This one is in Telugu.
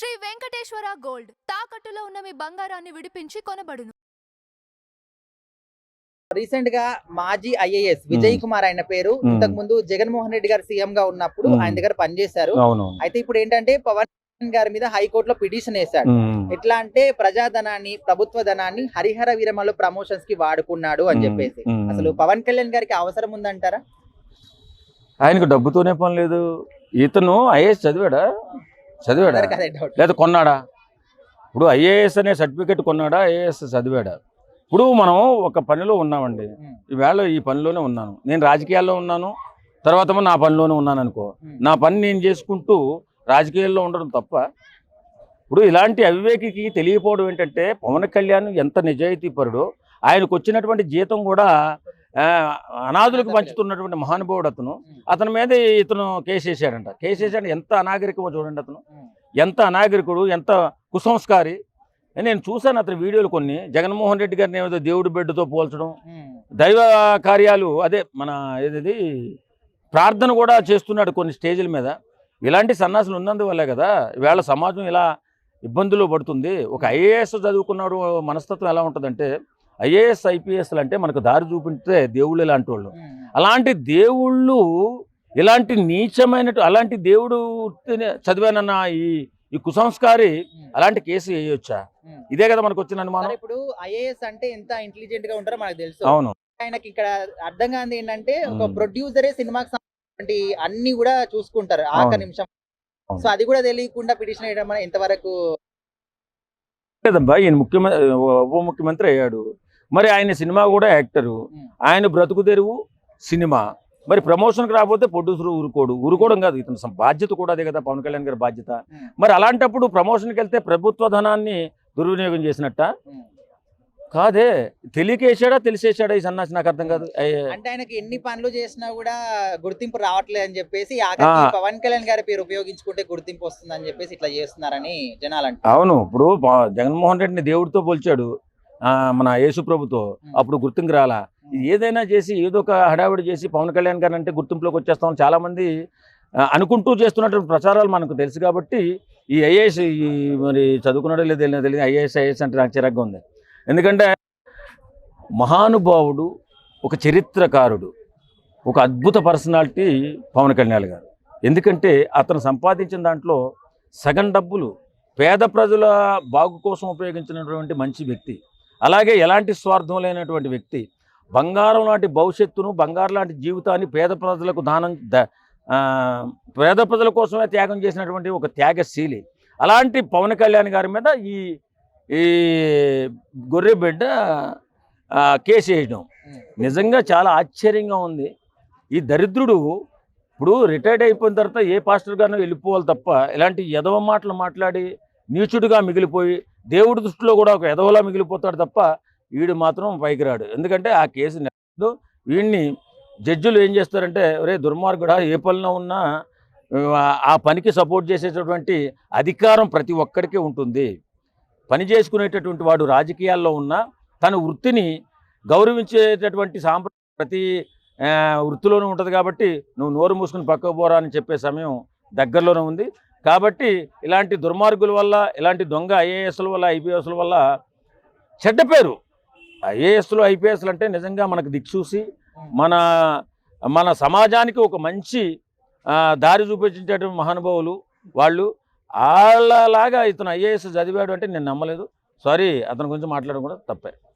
శ్రీ వెంకటేశ్వర గోల్డ్. తాకట్టులో ఉన్న మీ బంగారాన్ని విడిపించి కొనబడును. రీసెంట్గా మాజీ ఐఏఎస్ విజయ్ కుమార్ ఆయన పేరు. ఇంతకు ముందు జగన్మోహన్ రెడ్డి గారు సీఎం గా ఉన్నప్పుడు. ఆయన దగ్గర పనిచేశారు. అవును అయితే ఇప్పుడు ఏంటంటే పవన్ కళ్యాణ్ గారి మీద హైకోర్టులో పిటిషన్ వేశాడు. ఎట్లా అంటే ప్రజాధనాన్ని ప్రభుత్వ ధనాన్ని హరిహర వీరమలో ప్రమోషన్స్కి వాడుకున్నాడు అని. చెప్పేసి. అసలు పవన్ కళ్యాణ్ గారికి అవసరం ఉందంటారా? ఆయనకు డబ్బుతోనే పని లేదు. ఇతను ఐఏఎస్ చదివాడా? చదివాడా? లేదా కొన్నాడా? ఇప్పుడు ఐఏఎస్ అనే సర్టిఫికెట్ కొన్నాడా? ఐఏఎస్ చదివాడా? ఇప్పుడు మనం ఒక పనిలో ఉన్నామండి. ఈవేళ ఈ పనిలోనే ఉన్నాను. నేను రాజకీయాల్లో ఉన్నాను. తర్వాత నా పనిలోనే ఉన్నాను అనుకో. నా పని నేను చేసుకుంటూ రాజకీయాల్లో ఉండడం తప్ప ఇప్పుడు ఇలాంటి అవివేకికి తెలియకపోవడం ఏంటంటే పవన్ కళ్యాణ్ ఎంత నిజాయితీపరుడో ఆయనకు వచ్చినటువంటి జీతం కూడా అనాథులకు పంచుతున్నటువంటి మహానుభావుడు అతను. అతని మీద ఇతను కేసు వేసాడంట కేసు వేసాడు ఎంత అనాగరికమో చూడండి అతను. ఎంత అనాగరికుడు ఎంత కుసంస్కారి. నేను చూశాను అతని వీడియోలు కొన్ని. జగన్మోహన్ రెడ్డి గారిని ఏదో దేవుడి బిడ్డతో పోల్చడం. దైవ కార్యాలు అదే మన ఏది ప్రార్థన కూడా చేస్తున్నాడు కొన్ని స్టేజ్ల మీద. ఇలాంటి సన్నాసులు ఉన్నందువల్లే కదా ఈవేళ సమాజం ఇలా ఇబ్బందులు పడుతుంది. ఒక ఐఏఎస్ చదువుకున్నాడు మనస్తత్వం ఎలా ఉంటుందంటే ఐఏఎస్ ఐపీఎస్లు అంటే మనకు దారి చూపించే దేవుళ్ళు ఇలాంటి వాళ్ళు. అలాంటి దేవుళ్ళు ఇలాంటి నీచమైన అలాంటి దేవుడు చదివానన్న ఈ ఈ కుసంస్కారి. అలాంటి కేసు వేయొచ్చా. ఇదే కదా మనకు వచ్చిన అనుమానం ఇప్పుడు ఐఏఎస్ అంటే ఎంత ఇంటెలిజెంట్గా ఉంటారో మనకు తెలుసు అవును ఆయనకి ఇక్కడ అర్థం కాదు ఏంటంటే ఒక. ప్రొడ్యూసరే సినిమాకి సంబంధించి అన్ని కూడా చూసుకుంటారు ఆఖరి అవును. నిమిషం. సో అది కూడా తెలియకుండా పిటిషన్ వేయడం ఎంతవరకు లేదబ్బా ఈయన ముఖ్యమంత్రి ఉప ముఖ్యమంత్రి అయ్యాడు మరి ఆయన సినిమా కూడా యాక్టరు. ఆయన బ్రతుకు తెరువు సినిమా మరి ప్రమోషన్కి రాకపోతే ప్రొడ్యూసర్ ఊరుకోడు ఊరుకోవడం కాదు ఇతను బాధ్యత కూడా అదే కదా పవన్ కళ్యాణ్ గారి బాధ్యత. మరి అలాంటప్పుడు ప్రమోషన్కి వెళ్తే ప్రభుత్వ ధనాన్ని దుర్వినియోగం చేసినట్ట. కాదే తెలియకేసాడా తెలిసేసాడా ఈ సన్నాసి నాకు అర్థం కాదు. అంటే ఆయనకి ఎన్ని పనులు చేసినా కూడా గుర్తింపు రావట్లేదు అని చెప్పేసి. పవన్ కళ్యాణ్ గారి పేరు ఉపయోగించుకుంటే గుర్తింపు వస్తుంది అని చెప్పేసి ఇట్లా చేస్తున్నారని జనాలు అవును ఇప్పుడు జగన్మోహన్ రెడ్డిని దేవుడితో పోల్చాడు మన యేసు ప్రభుతో మ్మ్. అప్పుడు గుర్తింపు రాలా. ఏదైనా చేసి ఏదో ఒక హడావిడి చేసి పవన్ కళ్యాణ్ గారు అంటే గుర్తింపులోకి వచ్చేస్తామని చాలా మంది ఆ, అనుకుంటూ చేస్తున్నటువంటి ప్రచారాలు మనకు తెలుసు కాబట్టి ఈ ఐఏఎస్ ఈ మరి చదువుకున్నాడో లేదో తెలియదు తెలియదు ఐఏఎస్ ఐఏఎస్ అంటే నాకు చిరగ్గా ఉంది. ఎందుకంటే మహానుభావుడు ఒక చరిత్రకారుడు ఒక అద్భుత పర్సనాలిటీ పవన్ కళ్యాణ్ గారు. ఎందుకంటే అతను సంపాదించిన దాంట్లో సగం డబ్బులు పేద ప్రజల బాగు కోసం ఉపయోగించినటువంటి మంచి వ్యక్తి. అలాగే ఎలాంటి స్వార్థం లేనటువంటి వ్యక్తి బంగారం లాంటి భవిష్యత్తును బంగారం లాంటి జీవితాన్ని పేద ప్రజలకు దానం పేద ప్రజల కోసమే త్యాగం చేసినటువంటి ఒక త్యాగశీలి. అలాంటి పవన్ కళ్యాణ్ గారి మీద ఈ ఈ గొర్రె బిడ్డ కేసు వేయడం. నిజంగా చాలా ఆశ్చర్యంగా ఉంది. ఈ దరిద్రుడు ఇప్పుడు రిటైర్డ్ అయిపోయిన తర్వాత ఏ పాస్టర్ గారినో వెళ్ళిపోవాలి తప్ప ఇలాంటి ఎదవ మాటలు మాట్లాడి నీచుడిగా మిగిలిపోయి దేవుడి దృష్టిలో కూడా ఒక ఎదవలా మిగిలిపోతాడు తప్ప వీడు మాత్రం పైకి రాడు. ఎందుకంటే ఆ కేసు నెలదు వీడిని జడ్జులు ఏం చేస్తారంటే ఒరే దుర్మార్గుడా ఏ పనిలో ఉన్నా ఆ, పనికి సపోర్ట్ చేసేటటువంటి అధికారం ప్రతి ఒక్కరికి ఉంటుంది. పని చేసుకునేటటువంటి వాడు రాజకీయాల్లో ఉన్న తన వృత్తిని గౌరవించేటటువంటి సాంప్ర ప్రతి వృత్తిలోనూ ఉంటుంది కాబట్టి నువ్వు నోరు మూసుకుని పక్కకు పోరా అని చెప్పే సమయం దగ్గరలోనే ఉంది. కాబట్టి ఇలాంటి దుర్మార్గుల వల్ల ఇలాంటి దొంగ ఐఏఎస్ల వల్ల ఐపీఎస్ల వల్ల చెడ్డ పేరు. ఐఏఎస్లు ఐపీఎస్లు అంటే నిజంగా మనకు దిక్చూసి మన మన సమాజానికి ఒక మంచి దారి చూపించేటువంటి మహానుభావులు వాళ్ళు. వాళ్ళలాగా ఇతను ఐఏఎస్ చదివాడు అంటే నేను నమ్మలేదు. సారీ అతని గురించి మాట్లాడడం కూడా తప్పే.